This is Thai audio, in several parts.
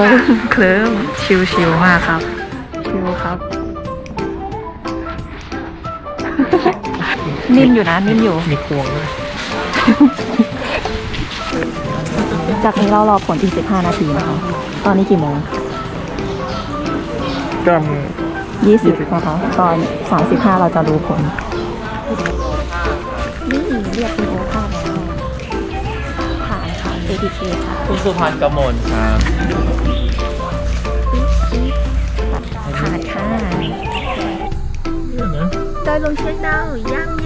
เคลิ้มเคลิ้มชิวชิวๆมากครับ ชิวครับ นิ่มอยู่นะ นิ่มอยู่ มีควงด้วยจากนี้เรารอผลอีก 15 นาทีนะคะ ตอนนี้กี่โมงก็20นะคะ ตอน 35 เราจะรู้ผล นี่เรียกคุณโอภาสแล้วผ่านค่ะ ATK ค่ะ คุณสุพันธ์กมลครับ โดยล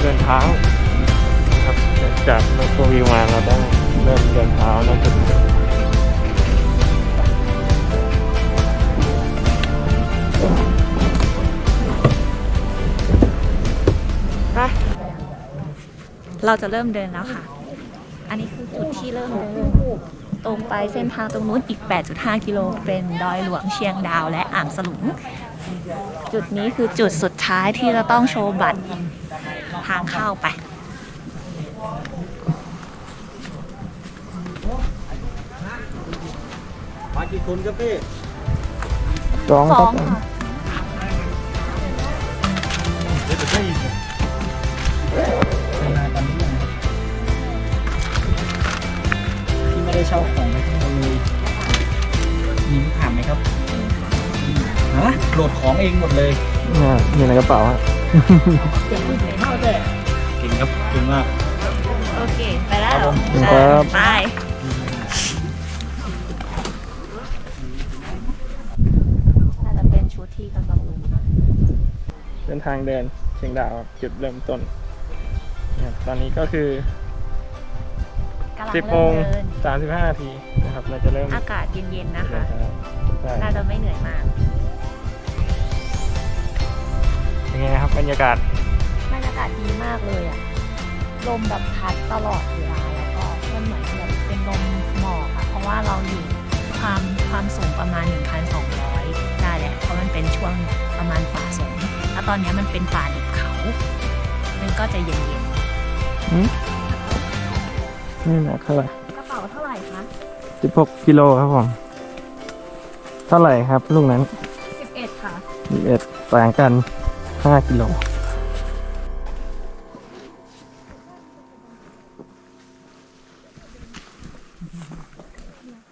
เดินเท้าครับจากรถโฟวิวมาเราต้องเริ่มเดินเท้าแล้วจุดเราจะเริ่มเดินแล้วค่ะ อันนี้คือจุดที่เริ่มเดินตรงไปเส้นทางตรงนู้นอีก 8.5 กิโล เป็นดอยหลวงเชียงดาวและอ่างสลุง จุดนี้คือจุดสุดท้ายที่เราต้องโชว์บัตร ทางเข้าไป มากี่คนครับพี่สองสครัอบงค่ะเดี๋ยวจะได้ยินเวลาตอนนี้ยังที่ไม่ได้เช่าของไปทั้งหมดเลยมีถามไหมครับฮะโหลดของเองหมดเลย เนี่ยอยู่ในกระเป๋าฮะเก่งครับเก่งมาก โอเค ไปแล้วครับผมครับ ไปน่าจะเป็นชุดที่กำลังลงเป็นทางเดินเชียงดาวครับจุดเริ่มต้นนะครับตอนนี้ก็คือกำลัง10โมเริ่งมเดิน35นาทีนะครับเราจะเริ่มอากาศเย็นๆนะคะเดินเท้าใช่ น่าจะไม่เหนื่อยมาก เป็นไงครับบรรยากาศบรรยากาศดีมากเลยอะลมแบบพัดตลอดเวลาแล้วก็มันเหมือนแบบเป็นลมหมอกอะเพราะว่าเราอยู่ความความสูงประมาณ 1,200 ได้แหละเพราะมันเป็นช่วงประมาณป่าสนแล้วตอนเนี้ยมันเป็นป่าดิบเขา มันก็จะเย็นนี่หนักเท่าไหร่ๆกระเป๋าเท่าไหร่คะ16กิโลครับผม เท่าไหร่ครับ ลูกนั้น11 ค่ะ11ต่างกัน 5กิโล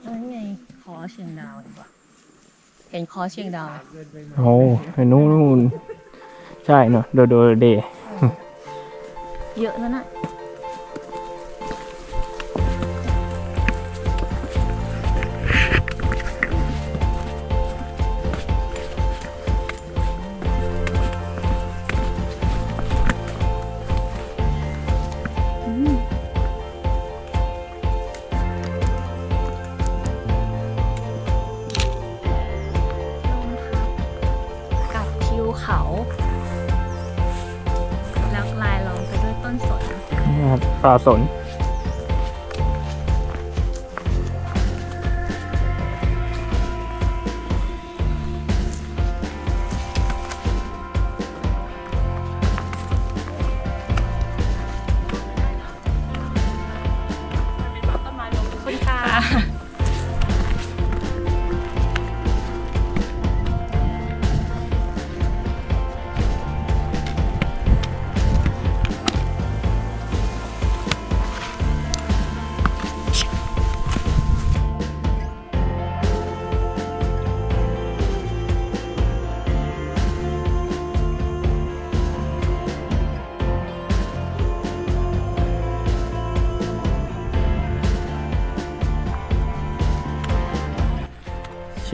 เอ้ยไงคอเชียงดาวดีกว่าเห็นคอเชียงดาวไหมโอ้เห็นนู่นนู่นใช่เนอะโดโดเดเยอะนั่นน่ะ นะครับปลาสน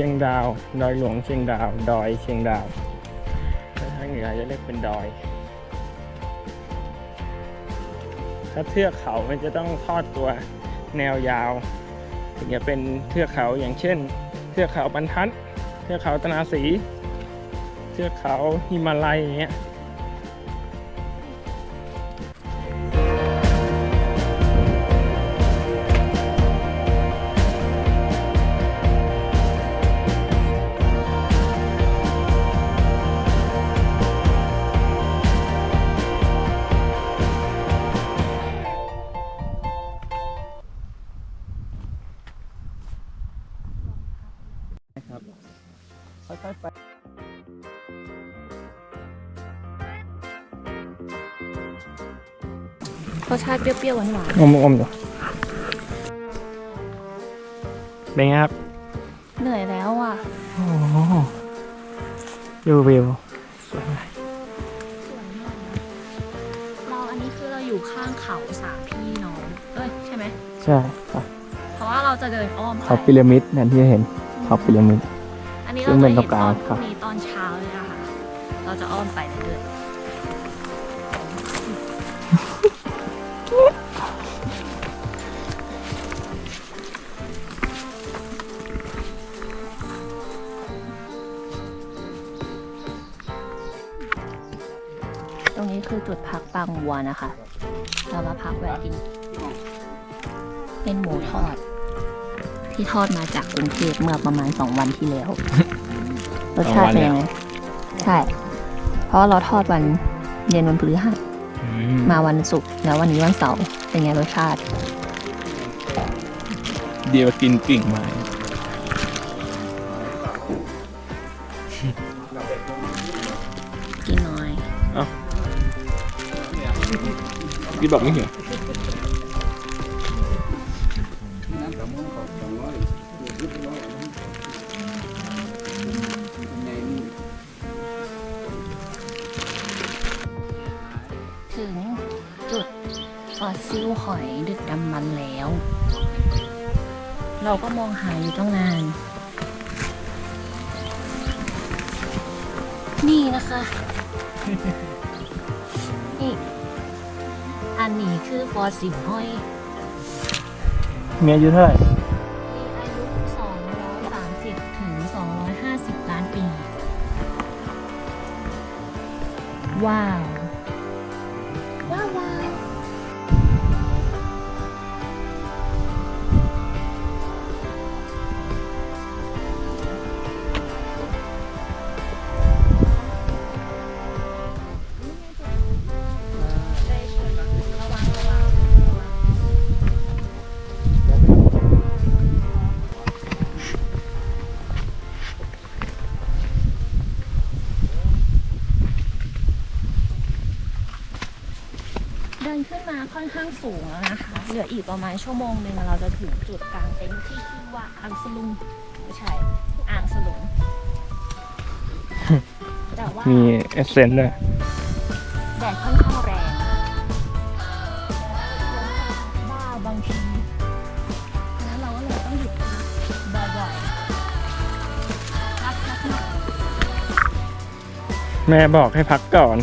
ชียงดาว ดอยหลวงเชียงดาว ดอยเชียงดาวถ้าทางเหนือจะเรียกเป็นดอย ถ้าเทือกเขามันจะต้องทอดตัวแนวยาว ถึงจะเป็นเทือกเขาอย่างเช่น เทือกเขาบรรทัด เทือกเขาตนาสี เทือกเขาหิมาลัยอย่างเงี้ย รสชาติเปรี้ยวๆหวานอมอมดูเป็นไงครับๆเหนื่อยแล้วอะ โอ้โหดูวิวสวยมากสวยมากเราอันนี้คือเราอยู่ข้างเขาสามพี่น้องเอ้ยใช่ไหม ใช่ครับเพราะว่าเราจะเดินอ้อมไปเขาพีระมิดนั่นที่เห็นเขาพีระมิด อันนี้ซึ่เรางจะเป็นเห็นตรงกตลาองนพครัรุ่บงนี้ตอนเช้าเลยนะคะเราจะอ้อมไป วัวนะคะ เรามาพักแวะกิน เป็นหมูทอด ที่ทอดมาจากกรุงเทพเมื่อประมาณสองวันที่แล้วรสชาติเป็นยังไงใช่ เพราะว่าเราทอดวันเย็นวันพฤหัสมาวันศุกร์แล้ววันนี้วันเสาร์เป็นไงรสชาติ เดียวกินกิ่งไม้ พี่บอกไม่เห็นถึงจุดฟอสซิลหอยดึกดำบรรพ์แล้ว เราก็มองหาอยู่ตั้งนาน นี่นะคะ นนี้คือฟอสซิลหอยมีอายุเท่าไหร่มีอายุ 230 ถึง 250 ล้านปี ว้าวว้ ค่อนข้างสูงแล้วนะคะ เหลืออีกประมาณชั่วโมงหนึ่งเราจะถึงจุดกลางเต็นท์ที่ชื่อว่าอ่างสลุงไม่ใช่อ่างสลุงแต่ว่ามีเอเซนด้วยแดดค่อนข้างแรงบ้าบางทีแล้วเราก็เลยต้องหยุดพักบ่อยๆพักพักหน่อยแม่บอกให้พักก่อน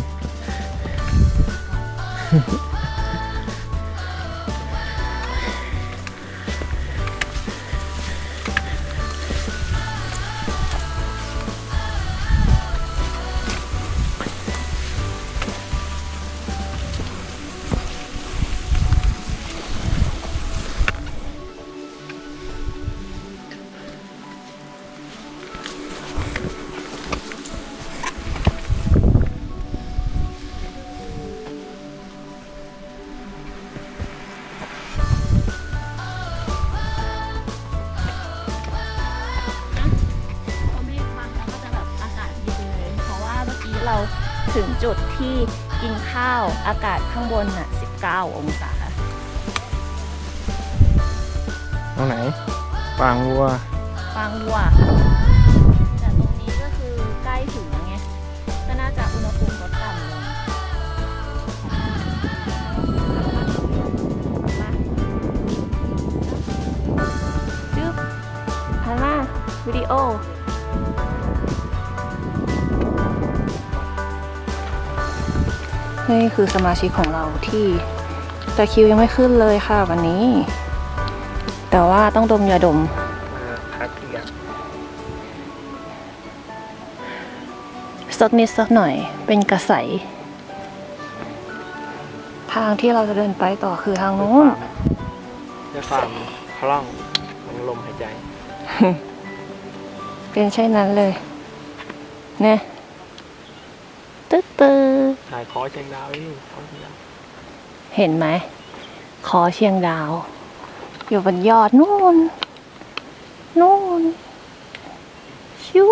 ถึงจุดที่กินข้าวอากาศข้างบนน่ะ 19 องศาตรงไหน ปางวัวฟังวัว แต่ตรงนี้ก็คือใกล้ถึงแล้วไงก็น่าจะอุณหภูมิลดต่ำลงมาจึ๊บหันมาวิดีโอ นี่คือสมาชิกของเราที่แต่คิวยังไม่ขึ้นเลยค่ะวันนี้ แต่ว่าต้องดมยาดมมาพักเที่ยงสักนิดสักหน่อยเป็นกระใส ทางที่เราจะเดินไปต่อคือทางนู้นด้วยความคล่องของลมหายใจ เป็นเช่นนั้นเลย เนี่ยตึ๊ดตึ๊ด สายคอเชียงดาวนี่คอเชียงดาวเห็นไหม ขอเชียงดาว อยู่บนยอดนู่น นู่น ชิว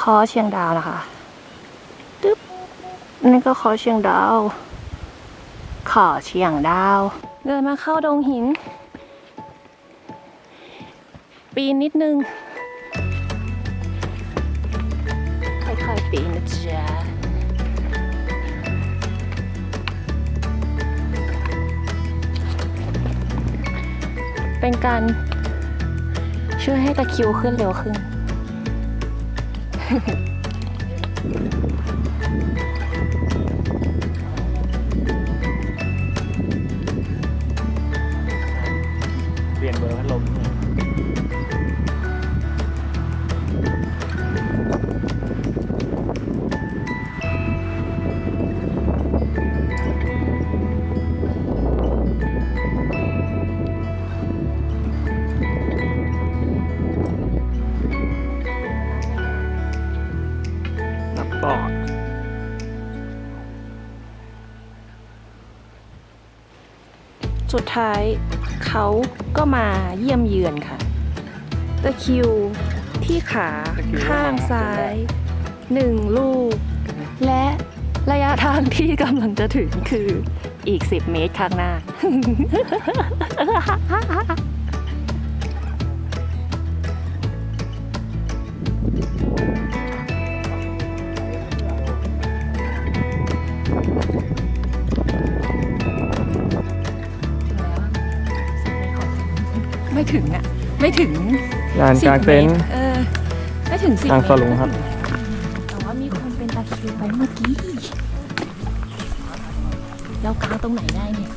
ขอเชียงดาวนะคะตึ๊บนี่ก็ขอเชียงดาว ขอเชียงดาว เดินมาเข้าดงหิน ปีนนิดนึง ปีนนะจ๊ะเป็นการช่วยให้ตะคริวขึ้นเร็วขึ้น เปลี่ยนเบอร์พัดลมเนี่ย สุดท้ายเขาก็มาเยี่ยมเยือนค่ะ ตะคริวที่ขาข้างซ้ายหนึ่งลูก และระยะทางที่กำลังจะถึงคืออีก 10 เมตรข้างหน้า ไม่ถึงอะ ไม่ถึงลานกลางเต็นท์ เออไม่ถึงสิบทางสลุงครับ แต่ว่ามีคนเป็นตะคริวไปเมื่อกี้เรากางตรงไหนได้เนี่ย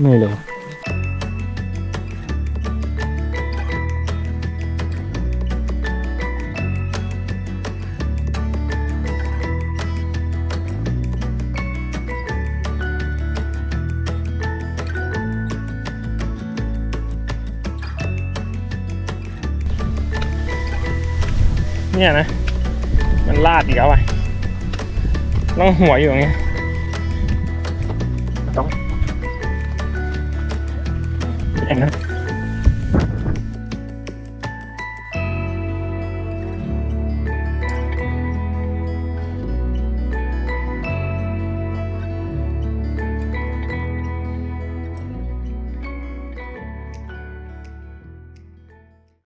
ไม่เลย เนี่ยนะ มันลาดอีกแล้วอะต้องหัวอยู่อย่างเงี้ยต้องเห็นนะ